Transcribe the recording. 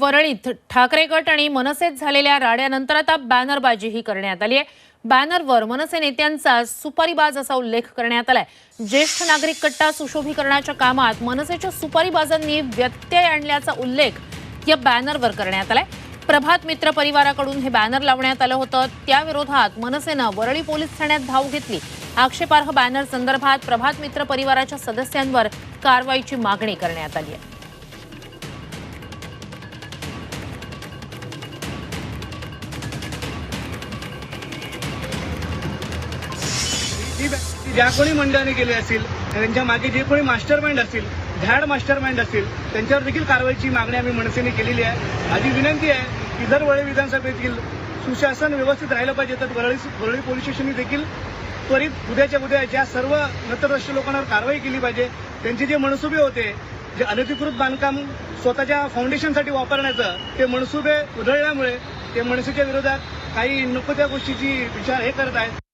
वरळीत ठाकरे गट आणि मनसेत झालेल्या राड्यानंतर आता बॅनरबाजीही करण्यात आली आहे. बॅनरवर मनसे नेत्यांचा सुपारीबाज असा उल्लेख करण्यात आलाय. ज्येष्ठ नागरिक कट्टा सुशोभीकरणाच्या कामात मनसेच्या सुपारीबाजांनी व्यत्यय आणल्याचा उल्लेख या बॅनरवर करण्यात आलाय. प्रभात मित्र परिवाराकडून हे बॅनर लावण्यात आलं होतं. त्याविरोधात मनसेनं वरळी पोलीस ठाण्यात धाव घेतली. आक्षेपार्ह बॅनर संदर्भात प्रभात मित्र परिवाराच्या सदस्यांवर कारवाईची मागणी करण्यात आली आहे. ती ज्या कोणी मंडळाने केली असेल त्यांच्या मागे जे कोणी मास्टर माइंड असतील धॅड मास्टर माइंड असतील त्यांच्यावर देखील कारवाईची मागणी आम्ही मनसेने केलेली आहे. माझी विनंती आहे की दर वरळी विधानसभेतील सुशासन व्यवस्थित राहिलं पाहिजे. तर वरळी वरळी पोलीस स्टेशननी देखील त्वरित उद्याच्या उद्या ज्या सर्व नतद्रष्ट लोकांवर कारवाई केली पाहिजे त्यांचे जे मनसुबे होते जे अनधिकृत बांधकाम स्वतःच्या फाउंडेशनसाठी वापरण्याचं ते मनसुबे उधळल्यामुळे ते मनसेच्या विरोधात काही नको त्या गोष्टीची विचार हे करत आहेत.